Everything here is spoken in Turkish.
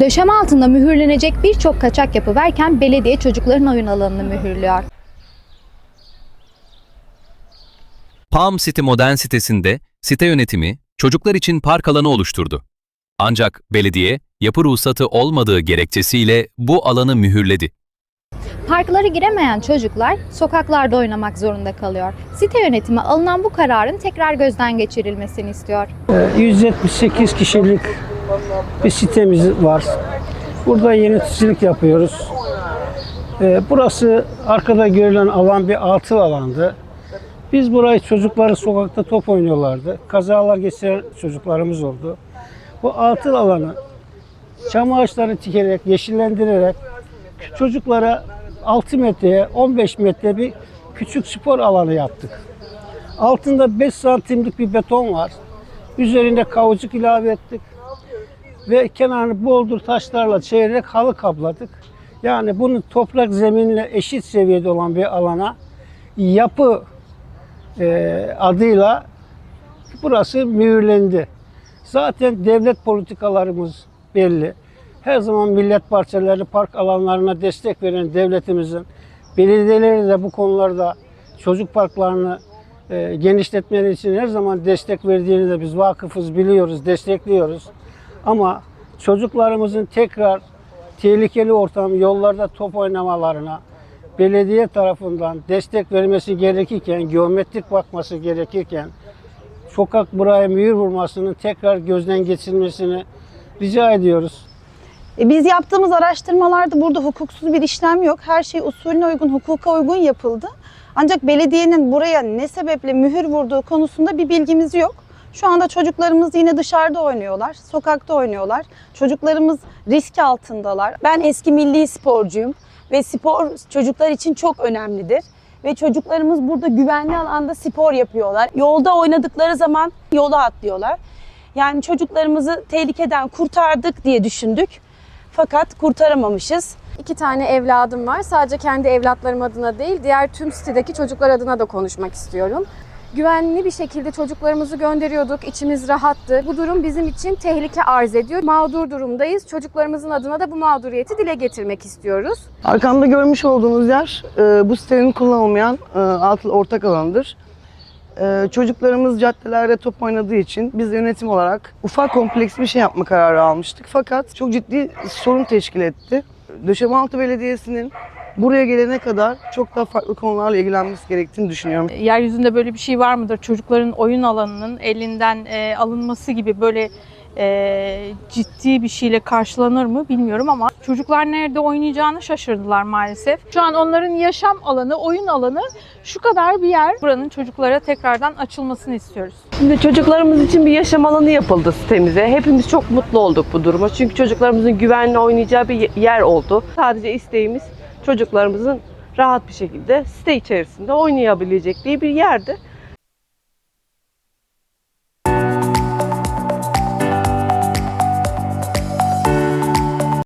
Döşeme altında mühürlenecek birçok kaçak yapı verken belediye çocukların oyun alanını mühürlüyor. Palm City Modern sitesinde site yönetimi çocuklar için park alanı oluşturdu. Ancak belediye yapı ruhsatı olmadığı gerekçesiyle bu alanı mühürledi. Parklara giremeyen çocuklar sokaklarda oynamak zorunda kalıyor. Site yönetimi alınan bu kararın tekrar gözden geçirilmesini istiyor. 178 kişilik bir sitemiz var. Burada yöneticilik yapıyoruz. Ee, Burası arkada görülen alan bir altı alandı. Biz burayı çocukları sokakta top oynuyorlardı. Kazalar geçiren çocuklarımız oldu. Bu altı alanı çam ağaçları dikerek, yeşillendirerek çocuklara 6 metreye 15 metre bir küçük spor alanı yaptık. Altında 5 santimlik bir beton var. Üzerinde kavucuk ilave ettik. Ve kenarını boldur taşlarla çevirerek halı kapladık. Yani bunu toprak zeminle eşit seviyede olan bir alana yapı e, adıyla burası mühürlendi. Zaten devlet politikalarımız belli. Her zaman millet bahçeleri, park alanlarına destek veren devletimizin belediyeleri de bu konularda çocuk parklarını e, genişletmeleri için her zaman destek verdiğini de biz vakıfız, biliyoruz, destekliyoruz. Ama çocuklarımızın tekrar tehlikeli ortam, yollarda top oynamalarına belediye tarafından destek vermesi gerekirken, geometrik bakması gerekirken sokak buraya mühür vurmasının tekrar gözden geçirilmesini rica ediyoruz. E, Biz yaptığımız araştırmalarda burada hukuksuz bir işlem yok. Her şey usulüne uygun, hukuka uygun yapıldı. Ancak belediyenin buraya ne sebeple mühür vurduğu konusunda bir bilgimiz yok. Şu anda çocuklarımız yine dışarıda oynuyorlar, sokakta oynuyorlar. Çocuklarımız risk altındalar. Ben eski milli sporcuyum ve spor çocuklar için çok önemlidir. Ve çocuklarımız burada güvenli alanda spor yapıyorlar. Yolda oynadıkları zaman yola atlıyorlar. Yani çocuklarımızı tehlikeden kurtardık diye düşündük. Fakat kurtaramamışız. İki tane evladım var. Sadece kendi evlatlarım adına değil, diğer tüm sitedeki çocuklar adına da konuşmak istiyorum. Güvenli bir şekilde çocuklarımızı gönderiyorduk. içimiz rahattı. Bu durum bizim için tehlike arz ediyor. Mağdur durumdayız. Çocuklarımızın adına da bu mağduriyeti dile getirmek istiyoruz. Arkamda görmüş olduğunuz yer e, bu sitenin kullanılmayan e, ortak alanıdır. E, çocuklarımız caddelerde top oynadığı için biz yönetim olarak ufak kompleks bir şey yapma kararı almıştık. Fakat çok ciddi sorun teşkil etti. Döşemealtı Belediyesi'nin buraya gelene kadar çok daha farklı konularla ilgilenmesi gerektiğini düşünüyorum. yeryüzünde böyle bir şey var mıdır? Çocukların oyun alanının elinden e, alınması gibi böyle e, ciddi bir şeyle karşılanır mı bilmiyorum ama çocuklar nerede oynayacağını şaşırdılar maalesef. Şu an onların yaşam alanı, oyun alanı şu kadar bir yer. Buranın çocuklara tekrardan açılmasını istiyoruz. Şimdi çocuklarımız için bir yaşam alanı yapıldı sitemize. Hepimiz çok mutlu olduk bu duruma. Çünkü çocuklarımızın güvenli oynayacağı bir yer oldu. Sadece isteğimiz çocuklarımızın rahat bir şekilde site içerisinde oynayabilecekleri bir yerdi.